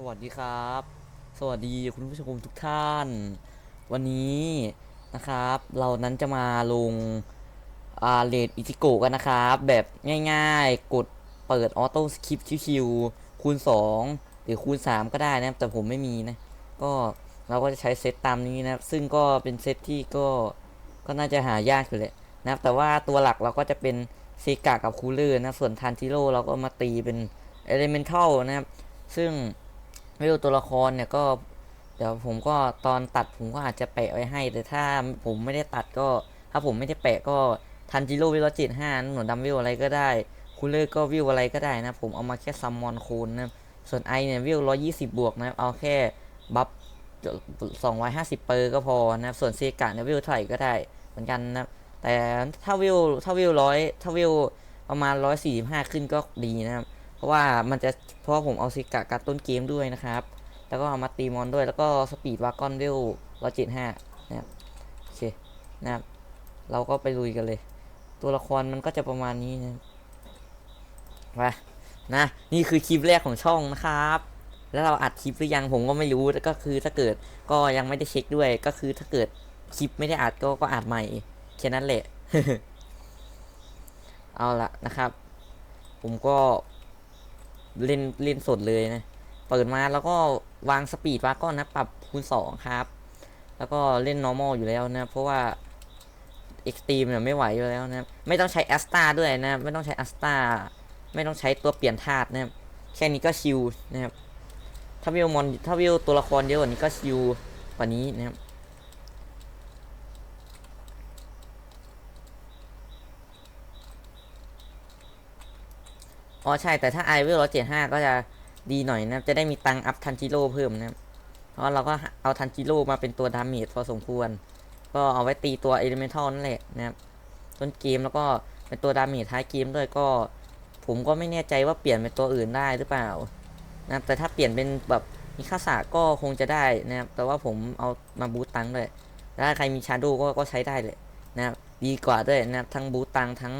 สวัสดีครับ สวัสดีคุณผู้ชมทุกท่าน วันนี้นะครับ เรานั้นจะมาลงอ่าเลดอิจิโกกันนะครับ แบบง่ายๆ กดเปิดออโต้สคริปชิวๆคูณ 2 หรือคูณ 3 ก็ได้นะครับ แต่ผมไม่มีนะ ก็เราก็จะใช้เซตตามนี้นะครับ ซึ่งก็เป็นเซตที่ก็ก็น่าจะหายากอยู่แหละนะครับ แต่ว่าตัวหลักเราก็จะเป็นเซกะกับคูลเลอร์นะ ส่วนทันจิโร่เราก็มาตีเป็นเอเลเมนทัลนะครับ ซึ่ง ไม่รู้ตัวละครเนี่ยก็ เดี๋ยวผมก็ตอนตัดผมก็อาจจะแปะไว้ให้ แต่ถ้าผมไม่ได้ตัดก็ ถ้าผมไม่ได้แปะก็ทันจิโร่วิลจ็ดห้าหนวดดำวิวอะไรก็ได้คูลเลอร์ก็วิวอะไรก็ได้นะ ผมเอามาแค่ซัมมอนโคนนะส่วนไอเนี่ยวิวร้อยี่สิบบวกนะเอาแค่บัฟสองร้อยห้าสิบเปอร์ก็พอนะส่วนเซกะเนี่ยวิวเท่าไหร่ก็ได้เหมือนกันนะแต่ถ้าวิวถ้าวิวร้อยถ้าวิวประมาณร้อยสี่สิบห้าขึ้นก็ดีนะครับ เพราะว่ามันจะเพราะว่าผมเอาซิกะการต้นเกมด้วยนะครับ แล้วก็เอามาตีมอนด้วยแล้วก็สปีดวากอนเวลร้อยเจ็ดห้านะครับโอเคนะครับ เราก็ไปลุยกันเลย ตัวละครมันก็จะประมาณนี้นะไปนะนี่คือคลิปแรกของช่องนะครับ แล้วเราอัดคลิปหรือยังผมก็ไม่รู้แต่ก็คือถ้าเกิดก็ยังไม่ได้เช็คด้วยก็คือถ้าเกิดคลิปไม่ได้อัดก็ก็อัดใหม่แค่นั้นแหละ เอาละนะครับ ผมก็ เล่นเล่นสดเลยนะ เปิดมาแล้วก็วางสปีดวาก้อนนะ ปรับคูณสองครับ แล้วก็เล่น normal อยู่แล้วนะ เพราะว่า extreme เนี่ยไม่ไหวอยู่แล้วนะไม่ต้องใช้ a s t a ด้วยนะ ไม่ต้องใช้ a s t a ไม่ต้องใช้ตัวเปลี่ยนธาตุนะครับ แค่นี้ก็ชิลนะครับ ถ้าวิวมอนถ้าวิวตัวละครเยอะกว่านี้ก็ชิลกว่านี้นะครับ อ๋อใช่แต่ถ้าไอเวลร้อยเจ็ดห้าก็จะดีหน่อยนะ จะได้มีตังอัพทันจิโร่เพิ่มนะเพราะเราก็เอาทันจิโร่มาเป็นตัวดาเมจพอสมควร ก็เอาไว้ตีตัวเอลิเมนทัลนั่นแหละนะครับต้นเกมแล้วก็เป็นตัวดาเมจท้ายเกมด้วยก็ ผมก็ไม่แน่ใจว่าเปลี่ยนเป็นตัวอื่นได้หรือเปล่านะแต่ถ้าเปลี่ยนเป็นแบบมีค่าสาก็คงจะได้นะครับแต่ว่าผมเอามาบูตตังด้วยถ้าใครมีชาโดก็ก็ใช้ได้เลยนะครับดีกว่าด้วยนะครับทั้งบูตตังทั้ง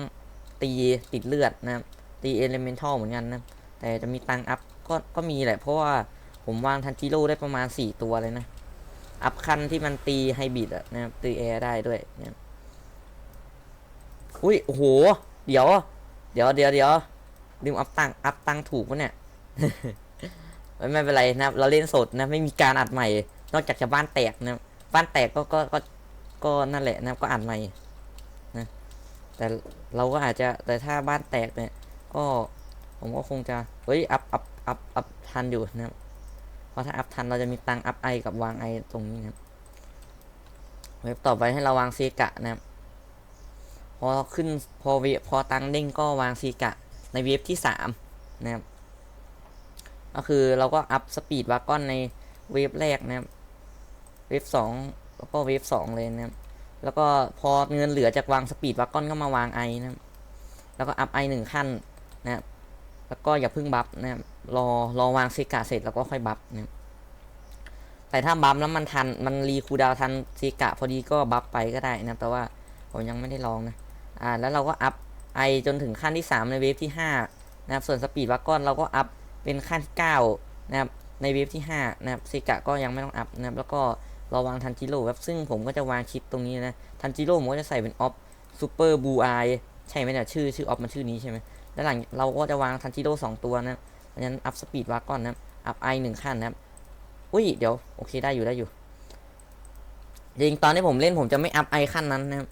ตีติดเลือดนะครับ ตีเอลิเมนทัลเหมือนกันนะ แต่จะมีตังอัพก็ก็มีแหละ เพราะว่าผมวางทันจิโร่ได้ประมาณ 4 ตัวเลยนะ อัพคันที่มันตีไฮบิดอะนะครับตีแอร์ได้ด้วยนะครับอุ้ยโอ้โห เดี๋ยว เดี๋ยวเดี๋ยวเดี๋ยวลืมอัพตังอัพตังถูกปะเนี่ยไม่ไม่เป็นไรนะครับเราเล่นสดนะไม่มีการอัดใหม่ นอกจากจะบ้านแตกนะบ้านแตกก็ก็ก็ก็นั่นแหละนะก็อัดใหม่นะแต่เราก็อาจจะแต่ถ้าบ้านแตกเนี่ย ก็ผมก็คงจะเฮ้ยอัพอัพอัพอัพทันอยู่นะครับเพราะถ้าอัพทันเราจะมีตังอัพไอกับวางไอตรงนี้นะครับเว็บต่อไปให้เราวางซีกะนะครับพอขึ้นพอวพอตังเด้งก็วางซีกะในเวฟที่สามนะครับก็คือเราก็อัพสปีดวากอนในเวฟแรกนะครับเวฟสองแล้วก็เวฟสองเลยนะครับแล้วก็พอเงินเหลือจากวางสปีดวากอนก็มาวางไอนะครับแล้วก็อัพไอหนึ่งขั้น นะครับแล้วก็อย่าเพิ่งบัฟนะครับรอรอวางเซกาเสร็จแล้วก็ค่อยบัฟนะครับแต่ถ้าบัฟแล้วมันทันมันรีคูดาวทันเซกะพอดีก็บัฟไปก็ได้นะแต่ว่าผมยังไม่ได้ลองนะอ่าแล้วเราก็อัพไอจนถึงขั้นที่ 3 ในเวฟที่5นะครับส่วนสปีดวากอนเราก็อัพเป็นขั้นที่9นะครับในเวฟที่5นะครับเซกะก็ยังไม่ต้องอัพนะครับแล้วก็รอวางทันจิโร่ครับซึ่งผมก็จะวางชิปตรงนี้นะทันจิโร่ผมก็จะใส่เป็นออฟซูเปอร์บูไอใช่ไหมเนี่ยชื่อชื่อออฟมันชื่อนี้ใช่ไหม แล้วหลังเราก็จะวางทันจิโร่สองตัวนะเพราะฉะนั้นอัพสปีดวากอนนะอัพไอหนึ่งขั้นนะครับอุ้ยเดี๋ยวโอเคได้อยู่ได้อยู่จริงตอนที่ผมเล่นผมจะไม่อัพไอขั้นนั้นนะ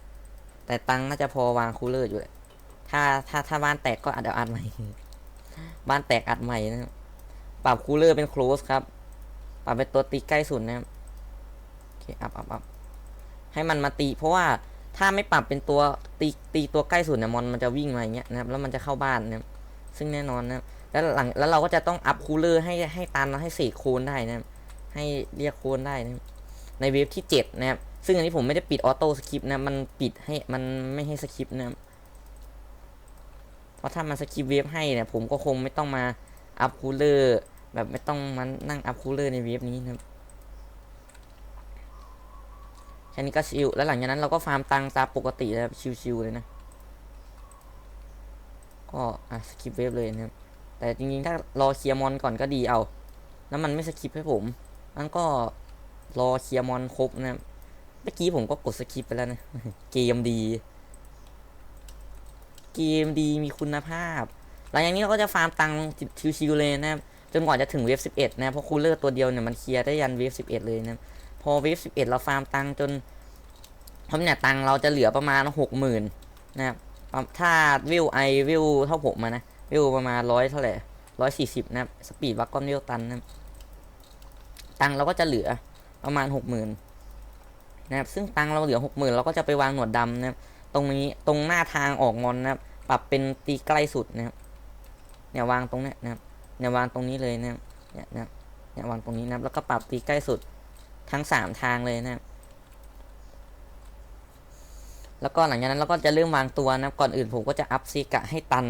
แต่ตังน่าจะพอวางคูลเลอร์อยู่แหละถ้าถ้าถ้าบ้านแตกก็อาจจะอัดใหม่ บ้านแตกอัดใหม่นะครับปรับคูลเลอร์เป็น close ครับปรับเป็นตัวตีใกล้สุดนะครับโอเคอัพอัพอัพให้มันมาตีเพราะว่า ถ้าไม่ปรับเป็นตัวตีตีตัวใกล้สุดเนี่ยมอนมันจะวิ่งมาอย่างเงี้ยนะครับแล้วมันจะเข้าบ้านนะครับซึ่งแน่นอนนะครับแล้วหลังแล้วเราก็จะต้องอัพคูลเลอร์ให้ให้ตันแล้วให้สกโคนได้นะครับให้เรียกโคนได้นะครับในเวฟที่7นะครับซึ่งอันนี้ผมไม่ได้ปิดออโต้สคริปต์นะมันปิดให้มันไม่ให้สคริปต์นะครับเพราะถ้ามันสคริปต์เวฟให้เนี่ยผมก็คงไม่ต้องมาอัพคูลเลอร์แบบไม่ต้องมานั่งอัพคูลเลอร์ในเวฟนี้นะครับ แค่นี้ก็ชิลแล้วหลังจากนั้นเราก็ฟาร์มตังค์ตามปกติแล้วชิลๆเลยนะ ก็อะสกิปเวฟเลยนะครับ แต่จริงๆ ถ้ารอเคลียร์มอนก่อนก็ดีเอา แล้วมันไม่สคิปให้ผมมันก็รอเคลียร์มอนครบนะครับ เมื่อกี้ผมก็กดสคิปไปแล้วนะ เกมดี เกมดีมีคุณภาพ หลังจากนี้เราก็จะฟาร์มตังค์ชิวๆเลยนะครับ จนกว่าจะถึงเวฟ11 นะ เพราะคูลเลอร์ตัวเดียวเนี่ยมันเคลียร์ได้ยันเวฟ11 เลยนะ พอเวฟ11เอ็ดเราฟาร์มตังจนเพราะเนี่ยตังเราจะเหลือประมาณ60,000นนะครับถ้าวิวไอวิวเท่าผมมานะ วิวประมาณร้อยเท่าไหร่ร้อยสี่สิบนะครับสปีดวักก้อนวิวตันนะครับตังเราก็จะเหลือประมาณหกหมื่นนะครับซึ่งตังเราเหลือหกหมื่นเราก็จะไปวางหนวดดำนะครับตรงนี้ตรงหน้าทางออกงอนนะครับปรับเป็นตีใกล้สุดนะครับเนี่ยวางตรงเนี้ยนะครับเนี่ยวางตรงนี้เลยนะครับเนี่ยนะครับเนี่ยวางตรงนี้นะครับแล้วก็ปรับตีใกล้สุด ทั้งสามทางเลยนะครับแล้วก็หลังจากนั้นเราก็จะเริ่มวางตัวนะครับก่อนอื่นผมก็จะอัพซีกะให้ตัน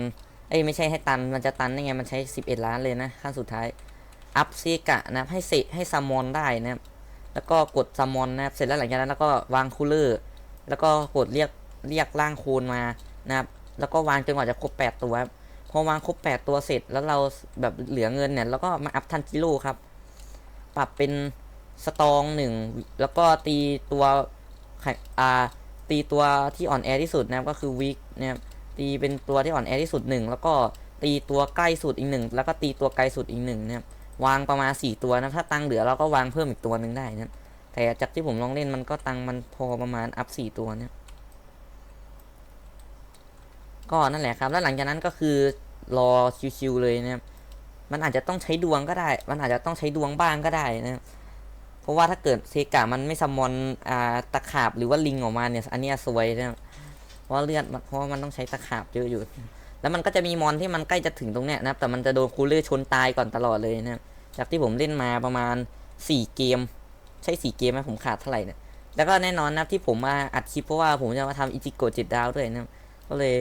เอ้ยไม่ใช่ให้ตัน มันจะตันได้ไง มันใช้ 11 ล้านเลยนะขั้นสุดท้าย อัพซีกะนะครับให้เสกให้ซัมมอนได้นะครับแล้วก็กดซัมมอนนะครับเสร็จแล้วหลังจากนั้นเราก็วางคูลเลอร์ แล้วก็กดเรียกเรียกร่างโคนมานะครับ แล้วก็วางจนกว่าจะครบ 8 ตัวครับ พอวางครบ 8 ตัวเสร็จแล้วเราแบบเหลือเงินเนี่ย แล้วก็มาอัพทันจิโร่ครับ ปรับเป็น สตองหนึ่งแล้วก็ตีตัวอ่าตีตัวที่อ่อนแอที่สุดนะครับก็คือวิกนะครับตีเป็นตัวที่อ่อนแอที่สุดหนึ่งแล้วก็ตีตัวใกล้สุดอีกหนึ่งแล้วก็ตีตัวไกลสุดอีกหนึ่งนะครับวางประมาณสี่ตัวนะถ้าตังค์เหลือเราก็วางเพิ่มอีกตัวหนึ่งได้นะแต่จากที่ผมลองเล่นมันก็ตังค์มันพอประมาณอัพสี่ตัวเนี่ยก็นั่นแหละครับ แล้วหลังจากนั้นก็คือรอชิวๆเลยนะครับมันอาจจะต้องใช้ดวงก็ได้ มันอาจจะต้องใช้ดวงบ้างก็ได้นะครับ เพราะว่าถ้าเกิดเซกามันไม่ซมอนอ่าตะขาบหรือว่าลิงออกมาเนี่ย อันนี้ยซวยนะเพราะเลือดเพราะว่ามันต้องใช้ตะขาบเยอะอยู่ แล้วมันก็จะมีมอนที่มันใกล้จะถึงตรงเนี้ยนะครับแต่มันจะโดนคูลเลอร์ชนตายก่อนตลอดเลยนะจากที่ผมเล่นมาประมาณสี่เกม ใช่สี่เกมไหมผมขาดเท่าไหร่เนี่ยแล้วก็แน่นอนนะที่ผมมาอัดคลิปเพราะว่าผมจะมาทำอิจิโกะเจ็ดดาวด้วยนะก็เลย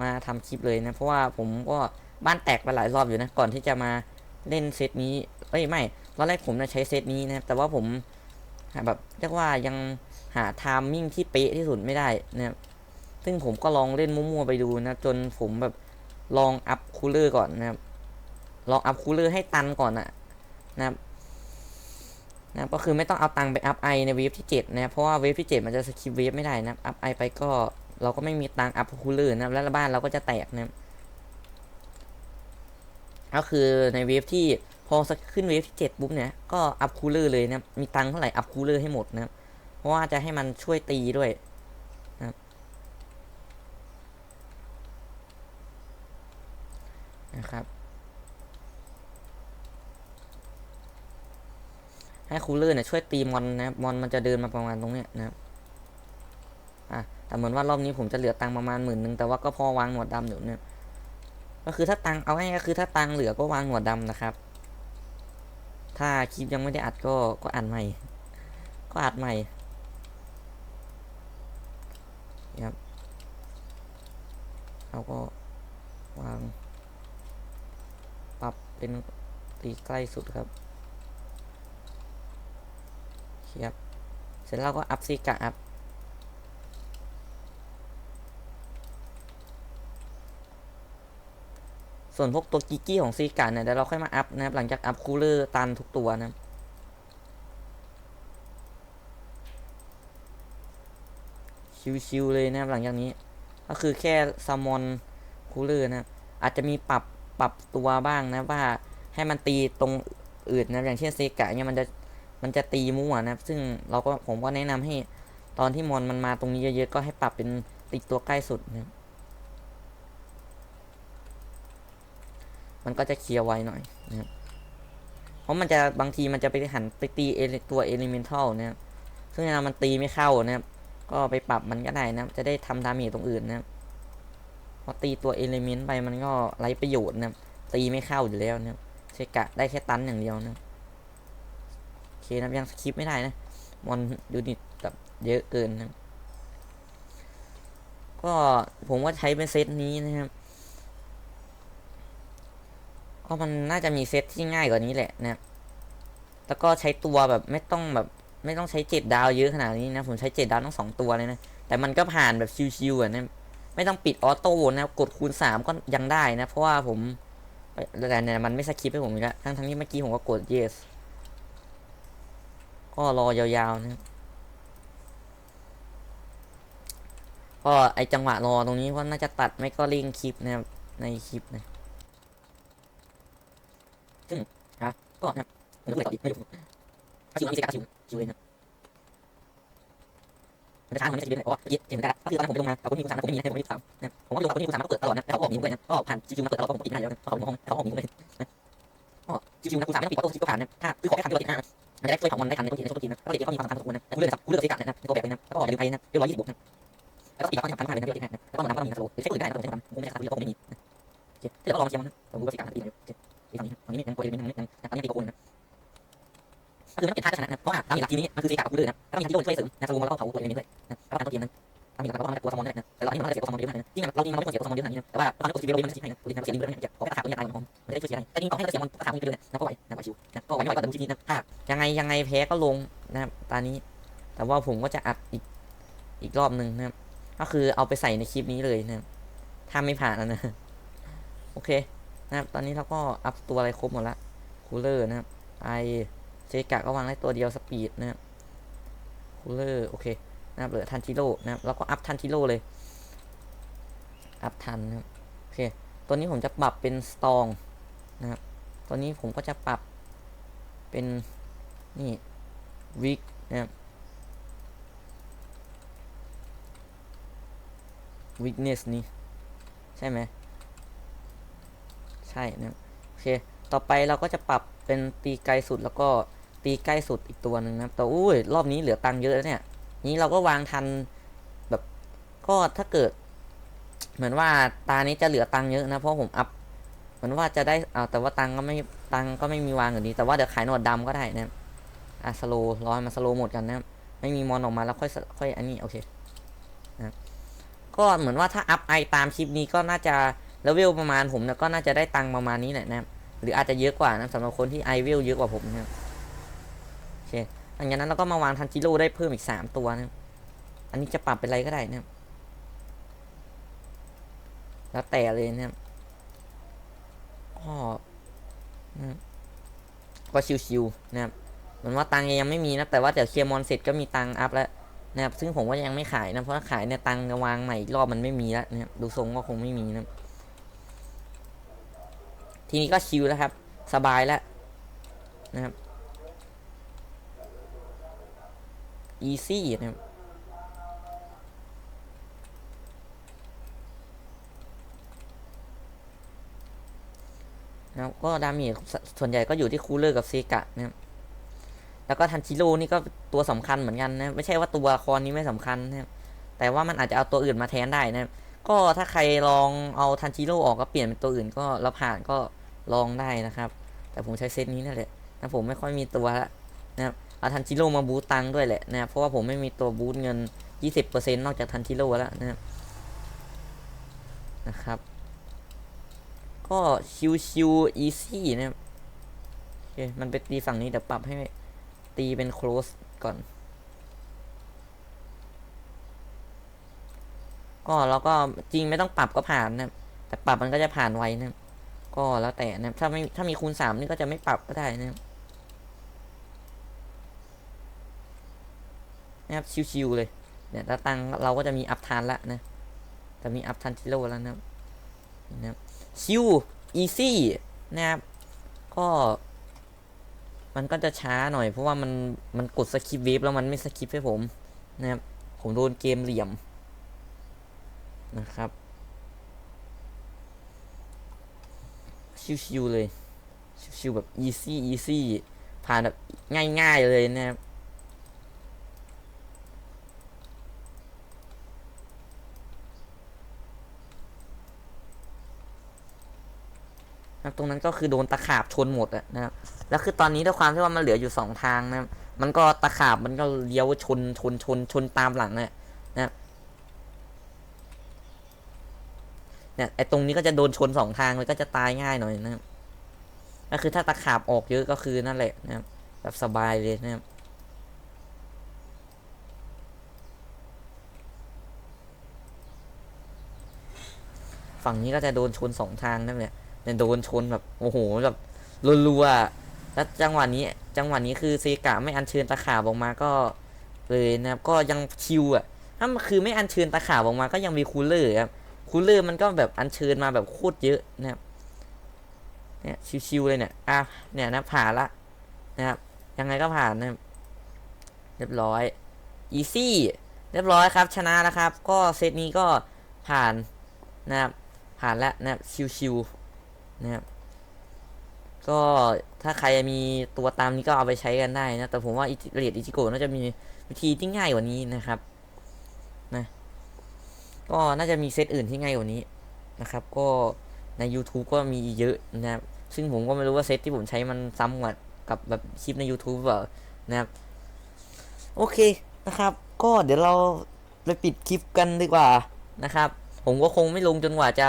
มาทำคลิปเลยนะ เพราะว่าผมก็บ้านแตกไปหลายรอบอยู่นะ ก่อนที่จะมาเล่นเซตนี้เอ้ยไม่ ตอนแรกผมจะใช้เซตนี้นะครับ แต่ว่าผมแบบเรียกว่ายังหาไทามมิ่งที่เป๊ะที่สุดไม่ได้นะครับ ซึ่งผมก็ลองเล่นมั่วๆไปดูนะ จนผมแบบลองอัพคูลเลอร์ก่อนนะครับ ลองอัพคูลเลอร์ให้ตันก่อนนะนะครับนะครับก็คือไม่ต้องเอาตังค์ไปอัพไอในเวฟที่ 7 นะครับเพราะว่าเวฟที่ 7 มันจะสกิปเวฟไม่ได้นะครับอัพไอไปก็เราก็ไม่มีตังค์อัพคูลเลอร์นะครับแล้วบ้านเราก็จะแตกนะครับก็คือในเวฟที่ พอขึ้นเวฟที่ 7 ปุ๊บเนี่ย ก็อัพคูลเลอร์เลยนะมีตังค์เท่าไหร่อัพคูลเลอร์ให้หมดนะเพราะว่าจะให้มันช่วยตีด้วยนะครับ ให้คูลเลอร์เนี่ยช่วยตีมอนนะมอนมันจะเดินมาประมาณตรงเนี้ยนะอะแต่เหมือนว่ารอบนี้ผมจะเหลือตังประมาณหมื่นหนึ่งแต่ว่าก็พอวางหนวดดำอยู่เนี่ยก็คือถ้าตังเอาง่ายก็คือถ้าตังเหลือก็วางหนวดดำนะครับ ถ้าคลิปยังไม่ได้อัดก็ก็อัดใหม่ ก็อัดใหม่ครับเราก็วาง ปรับเป็นตีใกล้สุดครับเคียบเสร็จแล้วก็อัพซีกะอัพ ส่วนพวกตัวกิกกี้ของซีกะเนี่ยเดี๋ยวเราค่อยมาอัพนะครับหลังจากอัพคูลเลอร์ตันทุกตัวนะครับชิวๆเลยนะครับหลังจากนี้ ก็คือแค่ซัมมอนคูลเลอร์นะครับอาจจะมีปรับปรับตัวบ้างนะว่าให้มันตีตรงอื่นนะอย่างเช่นเซกะเนี่ยมันจะมันจะตีมั่วนะครับซึ่งเราก็ผมก็แนะนำให้ตอนที่มอนมันมาตรงนี้เยอะๆก็ให้ปรับเป็นตีตัวใกล้สุดนะครับ มันก็จะเคลียร์ไวหน่อยนะครับเพราะมันจะบางทีมันจะไปหันไปตีเอตัวเอลิเมนทัลนะครับซึ่งเวลามันตีไม่เข้านะครับ ก็ไปปรับมันก็ได้นะครับ จะได้ทำดาเมจตรงอื่นนะครับพอตีตัวเอลิเมนต์ไปมันก็ไร้ประโยชน์นะครับ ตีไม่เข้าอยู่แล้วนะครับเชกะได้แค่ตันอย่างเดียวนะโอเคนะยังสคิปไม่ได้นะมอนยูนิตแบบเยอะเกินนะก็ผมว่าใช้เป็นเซตนี้นะครับ ก็มันน่าจะมีเซตที่ง่ายกว่านี้แหละนะแล้วก็ใช้ตัวแบบไม่ต้องแบบไม่ต้องใช้เจ็ดดาวเยอะขนาดนี้นะ ผมใช้เจ็ดดาวทั้งสองตัวเลยนะ แต่มันก็ผ่านแบบชิวๆอะนะ ไม่ต้องปิดออโต้นะกดคูณสามก็ยังได้นะ เพราะว่าผมแต่เนี่ยมันไม่สคิปให้ผมอีกแล้วทั้งทั้งที่เมื่อกี้ผมก็กด yes ก็รอยาวๆนะก็ไอจังหวะรอตรงนี้ก็น่าจะตัดไม่ก็เร่งคลิปนะครับในคลิปนะซึ่งนะ ก็นะไม่รู้เลยต่ออีกไม่รู้ถ้าคิวมันมีเซกาคิวคิวเลยนะมันจะช้ามันไม่จะดีเลยเพราะว่าเมื่อกี้เห็นกันก็คือตอนผมไปลงมาเขาก็มีคุณสามผมไม่มีนะผมไม่มีสามนะผมก็ลงกับคนที่คุณสามก็เปิดตลอดนะเขาออกหนีผมเลยนะก็ผ่านคิวมาเปิดตลอดผมปิดได้แล้วนะเขาออกห้องเขาออกหนีผมเลยนะก็คิวนะคุณสามไม่ต้องปิดออโต้คิวก็ผ่านนะถ้าคือขอแค่ทันที่ติดหน้ามันจะได้ช่วยของมันได้ทันในต้นทีในช่วงต้นทีนะก็เลยเขามีความสำคัญพอสมควรนะคุณเลือกคุณเลือกเซกาเนี่ยนะในตัวแบบเลยนะแล้วก็อย่าลืมไปนะเรียบร้อยยี่สิบบวกนะแล้วก็ปีกเขาเนี่ยพันมากเลยนะที่เราติดหน้าแล้วก็มันน้ำก็มีสโลว์ใช้คนอื่นได้นะผมใช้ความผมไม่ใช่ขาดที่เราไม่มีนะเคเดี๋ยวเราลองเชียร์มันนะผมรู้ว่าเซกาตีไหนโอเค ฝั่งนี้ฝั่งนี้ยังกลัวยังยังยังตอนนี้ตีโกนนะก็คือมันเป็นท่าชนะนะเพราะว่าตามหลักทีนี้มันคือเซกากับกูเลยนะถ้ามีที่โดนช่วยเสริมนะสโลว์แล้วก็เผาตัวเองด้วยนะก็ตามต้นทีนั้นตามีหลักก็มันจะกลัวสมองได้นะแต่เราอันนี้มันจะเสียตัวสมองเยอะมากนะยิ่งเรายิ่งเราไม่ควรเสียตัวสมองเยอะขนาดนี้นะแต่ว่าตอนนี้ตัวซีบีเรามันจะให้นะตัวนี้มันเสียลิงด้วยนะอยากขอแค่ขาตัวนี้ตายมันไม่ได้ช่วยเสียอะไรแต่นี่ต่อให้เราเสียมันขาตัวนี้ไปเลยนะก็ไหวนะไหวชิวนะก็ไหวไม่ไหวก็ดูทีนี้นะถ้ายังไงยังไงแพ้ก็ลงนะครับตอนนี้ แต่ว่าผมก็จะอัดอีกอีกรอบหนึ่งนะครับก็คือเอาไปใส่ในคลิปนี้เลยนะครับถ้าไม่ผ่านนะโอเค นะครับตอนนี้เราก็อัพตัวอะไรครบหมดละคูลเลอร์นะครับไอเซกะก็วางได้ตัวเดียวสปีดนะครับคูลเลอร์โอเคนะครับเหลือทันจิโร่นะครับแล้วก็อัพทันจิโร่เลยอัพทันนะครับโอเคตัวนี้ผมจะปรับเป็นสตองนะครับตัวนี้ผมก็จะปรับเป็นนี่วิกนะครับ weakness นี้ใช่ไหม ช่นะโอเค ต่อไปเราก็จะปรับเป็นตีไกลสุดแล้วก็ตีใกล้สุดอีกตัวหนึ่งนะแต่อุ้ยรอบนี้เหลือตังค์เยอะแล้วเนี่ย นี้เราก็วางทันแบบก็ถ้าเกิด เหมือนว่าตานี้จะเหลือตังค์เยอะนะเพราะผมอัพเหมือนว่าจะได้เอาแต่ว่าตังค์ก็ไม่ตังค์ก็ไม่มีวางอยู่นี้แต่ว่าเดี๋ยวขายหนวดดำก็ได้นะอะสโลร้อยมาสโลหมดกันนะไม่มีมอนออกมาแล้วค่อยค่อยอันนี้โอเคนะก็เหมือนว่าถ้าอัพไอตามคลิปนี้ก็น่าจะ เลเวลประมาณผมเนี่ยก็น่าจะได้ตังค์ประมาณนี้แหละนะครับหรืออาจจะเยอะกว่านะสำหรับคนที่ไอเวลเยอะกว่าผมนะครับโอเคหลังจากนั้นเราก็มาวางทันจิโร่ได้เพิ่มอีกสามตัวนะครับอันนี้จะปรับเป็นอะไรก็ได้นะครับแล้วแต่เลยนะครับก็นะก็ชิวๆนะครับเหมือนว่าตังยังไม่มีนะแต่ว่าเดี๋ยวเคลียร์มอนเสร็จก็มีตังอัพแล้วนะครับซึ่งผมก็ยังไม่ขายนะเพราะถ้าขายเนี่ยตังจะวางใหม่อีกรอบมันไม่มีแล้วนะครับดูทรงก็คงไม่มีนะ ทีนี้ก็ชิลแล้วครับ สบายแล้วนะครับ easy นะครับนะครับก็ดาเมจส่วนใหญ่ก็อยู่ที่คูลเลอร์กับเซกะนะครับแล้วก็ทันจิโร่นี่ก็ตัวสำคัญเหมือนกันนะไม่ใช่ว่าตัวละครนี้ไม่สำคัญนะครับแต่ว่ามันอาจจะเอาตัวอื่นมาแทนได้นะครับก็ถ้าใครลองเอาทันจิโร่ออกก็เปลี่ยนเป็นตัวอื่นก็แล้วผ่านก็ ลองได้นะครับ แต่ผมใช้เซตนี้นั่นแหละนะผมไม่ค่อยมีตัวละนะครับเอาทันจิโร่มาบูตตังด้วยแหละนะครับเพราะว่าผมไม่มีตัวบูตเงิน 20%นอกจากทันจิโร่แล้วนะครับนะครับ ก็ชิวชิวอีซี่นะครับโอเคมันไปตีฝั่งนี้เดี๋ยวปรับให้ตีเป็น close ก่อน ก็เราก็จริงไม่ต้องปรับก็ผ่านนะแต่ปรับมันก็จะผ่านไวนะครับ ก็แล้วแต่นะครับถ้าไม่ถ้ามีคูณสามนี่ก็จะไม่ปรับก็ได้นะครับนะครับชิวๆเลยเนี่ยตาตังเราก็จะมีอัพทานละนะจะมีอัพทันทิโลแล้วนะครับนะครับชิวอีซี่นะครับก็มันก็จะช้าหน่อยเพราะว่ามันมันกดสคริปเวฟแล้วมันไม่สคริปให้ผมนะครับผมโดนเกมเหลี่ยมนะครับ ชิวๆเลย ชิวๆแบบ easy easy ผ่านแบบง่ายๆเลยนะครับตรงนั้นก็คือโดนตะขาบชนหมดอะนะครับ แล้วคือตอนนี้ด้วยความที่ว่ามันเหลืออยู่สองทางนะมันก็ตะขาบมันก็เลี้ยวชนชนชนชนตามหลังเนี่ยนะครับ เนี่ยไอ้ตรงนี้ก็จะโดนชนสองทางเลยก็จะตายง่ายหน่อยนะครับก็คือถ้าตะขาบออกเยอะก็คือนั่นแหละนะครับแบบสบายเลยนะครับฝั่งนี้ก็จะโดนชนสองทางนั่นแหละเนี่ยโดนชนแบบโอ้โหแบบรัวๆแล้วจังหวะนี้ จังหวะนี้คือเซกะไม่อัญเชิญตะขาบออกมาก็เลยนะครับก็ยังชิวอะถ้าคือไม่อัญเชิญตะขาบออกมาก็ยังมีคูลเลอร์ครับ คูลเลอร์มันก็แบบอัญเชิญมาแบบโคตรเยอะนะครับเนี่ยชิวๆเลยเนี่ยอะเนี่ยนะผ่านละนะครับยังไงก็ผ่านนะครับเรียบร้อยอีซี่เรียบร้อยครับ ชนะแล้วครับ ก็เซตนี้ก็ผ่านนะครับผ่านแล้วนะครับชิวๆนะครับก็ถ้าใครมีตัวตามนี้ก็เอาไปใช้กันได้นะ แต่ผมว่าเรียดอิจิโกะน่าจะมีวิธีที่ง่ายกว่านี้นะครับ ก็น่าจะมีเซตอื่นที่ง่ายกว่านี้นะครับ ก็ใน YouTube ก็มีเยอะนะครับ ซึ่งผมก็ไม่รู้ว่าเซตที่ผมใช้มันซ้ำกับกับแบบคลิปใน YouTube หรือเปล่านะครับ โอเคนะครับ ก็เดี๋ยวเราไปปิดคลิปกันดีกว่านะครับ ผมก็คงไม่ลงจนกว่าจะ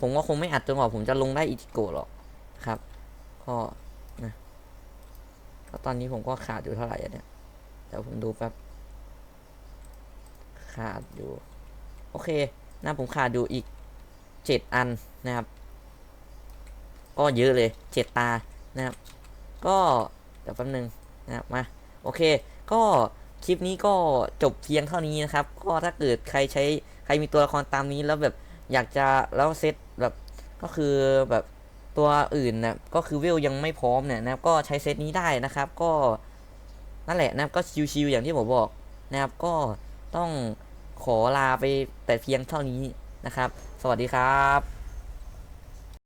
ผมก็คงไม่อัดจนกว่าผมจะลงได้อิจิโกะหรอกครับ ก็นะก็ตอนนี้ผมก็ขาดอยู่เท่าไหร่เนี่ยเดี๋ยวผมดูแป๊บขาดอยู่ โอเคนะผมขาดอยู่อีกเจ็ดอันนะครับ ก็เยอะเลยเจ็ดตานะครับ ก็เดี๋ยวแป๊บนึงนะครับมาโอเค ก็คลิปนี้ก็จบเพียงเท่านี้นะครับ ก็ถ้าเกิดใครใช้ใครมีตัวละครตามนี้แล้วแบบอยากจะแล้วเซตแบบก็คือแบบตัวอื่นนะก็คือเวลยังไม่พร้อมเนี่ยนะครับก็ใช้เซตนี้ได้นะครับ ก็นั่นแหละนะครับก็ชิวๆอย่างที่ผมบอกนะครับก็ต้อง ขอลาไปแต่เพียงเท่านี้นะครับ สวัสดีครับ